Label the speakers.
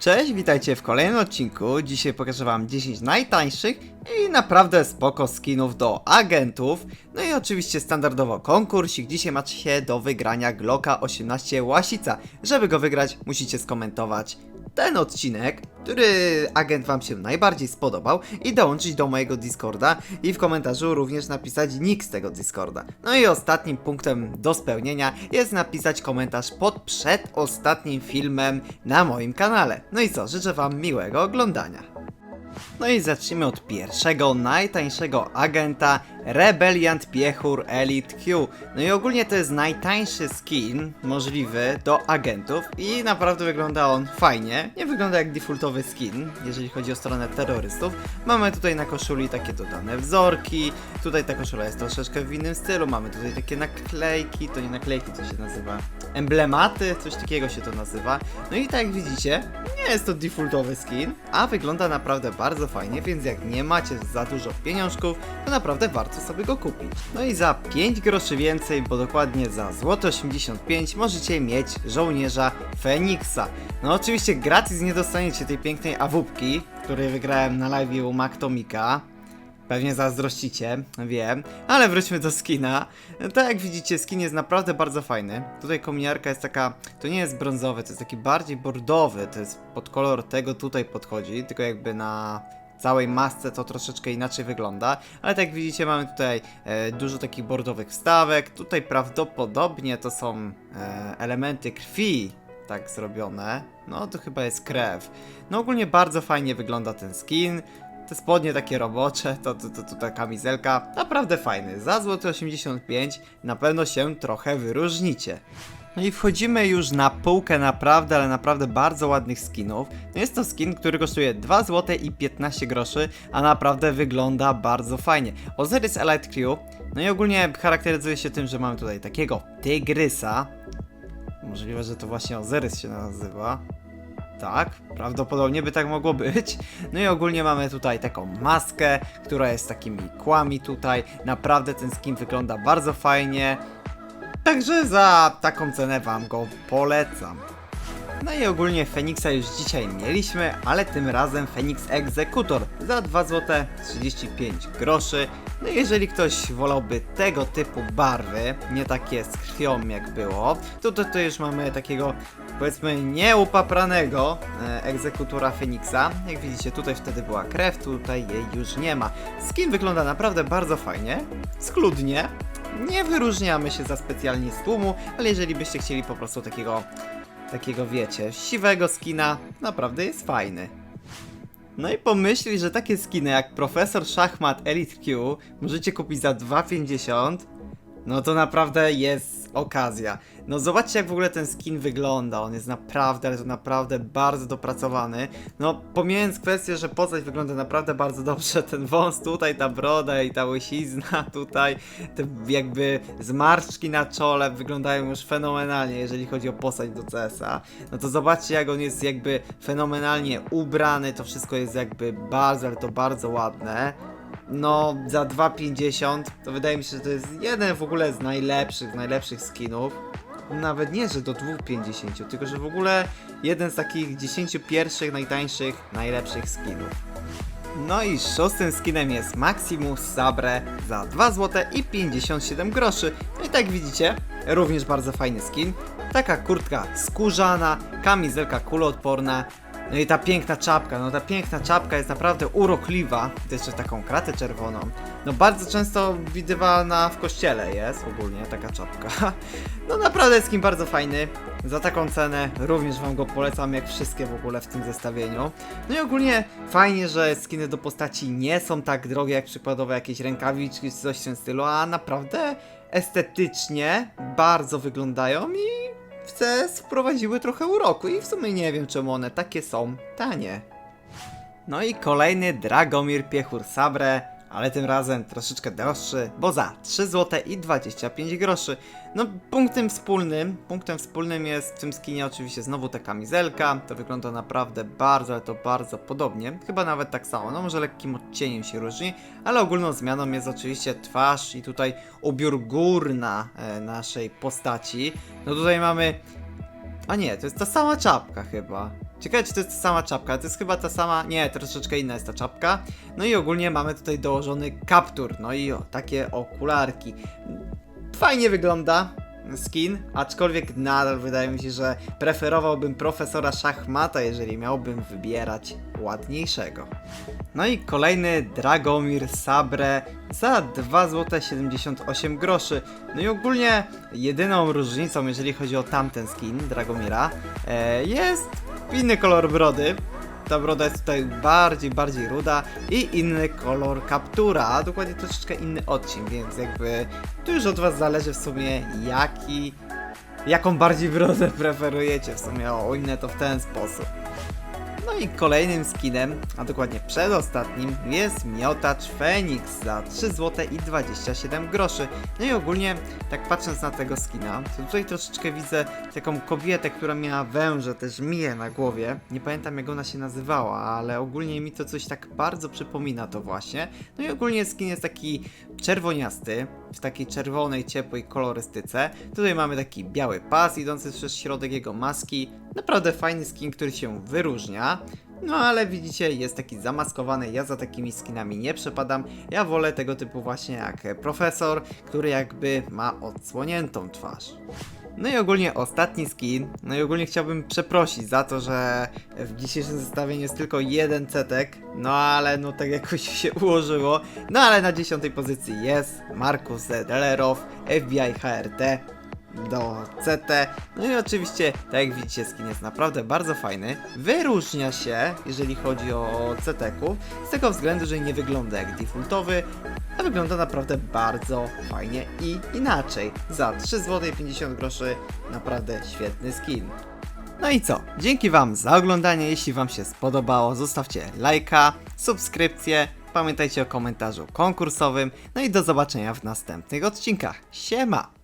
Speaker 1: Cześć, witajcie w kolejnym odcinku. Dzisiaj pokażę wam 10 najtańszych i naprawdę spoko skinów do agentów. No i oczywiście standardowo konkursik. Dzisiaj macie do wygrania Glocka 18 Łasica. Żeby go wygrać, musicie skomentować ten odcinek, który agent wam się najbardziej spodobał i dołączyć do mojego Discorda i w komentarzu również napisać nick z tego Discorda. No i ostatnim punktem do spełnienia jest napisać komentarz pod przedostatnim filmem na moim kanale. No i co, życzę wam miłego oglądania. No i zacznijmy od pierwszego, najtańszego agenta, Rebeliant Piechur Elite Q. No i ogólnie to jest najtańszy skin możliwy do agentów i naprawdę wygląda on fajnie. Nie wygląda jak defaultowy skin, jeżeli chodzi o stronę terrorystów. Mamy tutaj na koszuli takie dodane wzorki, tutaj ta koszula jest troszeczkę w innym stylu, mamy tutaj takie naklejki, to nie naklejki, to się nazywa emblematy, coś takiego się to nazywa. No i tak jak widzicie, nie jest to defaultowy skin, a wygląda naprawdę bardzo fajnie, więc jak nie macie za dużo pieniążków, to naprawdę warto sobie go kupić. No i za 5 groszy więcej, bo dokładnie za złoto 85 możecie mieć żołnierza Feniksa. No oczywiście gratis nie dostaniecie tej pięknej awupki, której wygrałem na live u Maktomika. Pewnie zazdrościcie, wiem, ale wróćmy do skina. Tak jak widzicie, skin jest naprawdę bardzo fajny. Tutaj kominiarka jest taka, to nie jest brązowy, to jest taki bardziej bordowy, to jest pod kolor tego tutaj podchodzi, tylko jakby na całej masce to troszeczkę inaczej wygląda, ale tak jak widzicie mamy tutaj e, dużo takich bordowych wstawek, tutaj prawdopodobnie to są e, elementy krwi, tak zrobione. No to chyba jest krew. No ogólnie bardzo fajnie wygląda ten skin. Te spodnie takie robocze, to, to, to, to ta kamizelka, naprawdę fajny. Za złoty 85 na pewno się trochę wyróżnicie. No i wchodzimy już na półkę naprawdę, ale naprawdę bardzo ładnych skinów. No jest to skin, który kosztuje 2 zł i 15 groszy, a naprawdę wygląda bardzo fajnie. Osiris Elite Crew, no i ogólnie charakteryzuje się tym, że mamy tutaj takiego tygrysa. Możliwe, że to właśnie Ozyrys się nazywa. Tak, prawdopodobnie by tak mogło być. No i ogólnie mamy tutaj taką maskę, która jest takimi kłami tutaj. Naprawdę ten skin wygląda bardzo fajnie. Także za taką cenę wam go polecam. No i ogólnie Feniksa już dzisiaj mieliśmy, ale tym razem Phoenix Executor za 2 zł 35 groszy. No jeżeli ktoś wolałby tego typu barwy, nie takie z krwią jak było, to tutaj już mamy takiego powiedzmy nieupapranego e, egzekutora Feniksa. Jak widzicie tutaj wtedy była krew, tutaj jej już nie ma. Skin wygląda naprawdę bardzo fajnie, schludnie. Nie wyróżniamy się za specjalnie z tłumu, ale jeżeli byście chcieli po prostu takiego takiego wiecie, siwego skina, naprawdę jest fajny. No i pomyśli, że takie skiny jak Profesor Szachmat Elite Q możecie kupić za 2,50 no to naprawdę jest okazja. No zobaczcie jak w ogóle ten skin wygląda, on jest naprawdę, ale to naprawdę bardzo dopracowany. No pomijając kwestię, że postać wygląda naprawdę bardzo dobrze, ten wąs tutaj, ta broda i ta łysizna tutaj, te jakby zmarszczki na czole wyglądają już fenomenalnie, jeżeli chodzi o postać do CS-a. No to zobaczcie jak on jest jakby fenomenalnie ubrany, to wszystko jest jakby bardzo, ale to bardzo ładne. No, za 2,50 to wydaje mi się, że to jest jeden w ogóle z najlepszych, najlepszych skinów. Nawet nie, że do 2,50, tylko że w ogóle jeden z takich 10 pierwszych, najtańszych, najlepszych skinów. No i szóstym skinem jest Maximus Sabre za 2 zł i 57 groszy. No i tak widzicie, również bardzo fajny skin. Taka kurtka skórzana, kamizelka kuloodporna. No i ta piękna czapka, no ta piękna czapka jest naprawdę urokliwa. Jeszcze taką kratę czerwoną. No bardzo często widywana w kościele jest ogólnie taka czapka. No naprawdę skin bardzo fajny. Za taką cenę również wam go polecam, jak wszystkie w ogóle w tym zestawieniu. No i ogólnie fajnie, że skiny do postaci nie są tak drogie jak przykładowo jakieś rękawiczki czy coś w tym stylu, a naprawdę estetycznie bardzo wyglądają i w wprowadziły trochę uroku i w sumie nie wiem czemu one takie są tanie. No i kolejny Dragomir Piechur Sabre, ale tym razem troszeczkę droższy, bo za 3 zł i 25 groszy. No punktem wspólnym, punktem wspólnym jest w tym skinie oczywiście znowu ta kamizelka, to wygląda naprawdę bardzo, ale to bardzo podobnie, chyba nawet tak samo, no może lekkim odcieniem się różni, ale ogólną zmianą jest oczywiście twarz i tutaj ubiór górna e, naszej postaci. No tutaj mamy a nie, to jest ta sama czapka chyba. Ciekawe, czy to jest ta sama czapka. To jest chyba ta sama. Nie, troszeczkę inna jest ta czapka. No i ogólnie mamy tutaj dołożony kaptur. No i o, takie okularki. Fajnie wygląda skin, aczkolwiek nadal wydaje mi się, że preferowałbym profesora szachmata, jeżeli miałbym wybierać ładniejszego. No i kolejny Dragomir Sabre za 2 zł 78 groszy. No i ogólnie jedyną różnicą, jeżeli chodzi o tamten skin Dragomira, e, jest inny kolor brody. Ta broda jest tutaj bardziej, bardziej ruda i inny kolor kaptura, a dokładnie troszeczkę inny odcień, więc jakby tu już od was zależy w sumie jaki, jaką bardziej brodę preferujecie w sumie, o inne to w ten sposób. No i kolejnym skinem, a dokładnie przedostatnim, jest miotacz Phoenix za 3 zł i 27 groszy. No i ogólnie, tak patrząc na tego skina, to tutaj troszeczkę widzę taką kobietę, która miała węże, też miję na głowie. Nie pamiętam jak ona się nazywała, ale ogólnie mi to coś tak bardzo przypomina to właśnie. No i ogólnie skin jest taki czerwoniasty, w takiej czerwonej, ciepłej kolorystyce. Tutaj mamy taki biały pas idący przez środek jego maski. Naprawdę fajny skin, który się wyróżnia. No ale widzicie, jest taki zamaskowany, ja za takimi skinami nie przepadam. Ja wolę tego typu właśnie jak profesor, który jakby ma odsłoniętą twarz. No i ogólnie ostatni skin. No i ogólnie chciałbym przeprosić za to, że w dzisiejszym zestawieniu jest tylko jeden cetek. No ale no tak jakoś się ułożyło. No ale na dziesiątej pozycji jest Markus Delerow, FBI HRT do CT. No i oczywiście, tak jak widzicie, skin jest naprawdę bardzo fajny. Wyróżnia się, jeżeli chodzi o CT-ków, z tego względu, że nie wygląda jak defaultowy, a wygląda naprawdę bardzo fajnie i inaczej. Za 3 zł 50 groszy naprawdę świetny skin. No i co? Dzięki Wam za oglądanie. Jeśli Wam się spodobało, zostawcie lajka, subskrypcję. Pamiętajcie o komentarzu konkursowym. No i do zobaczenia w następnych odcinkach. Siema!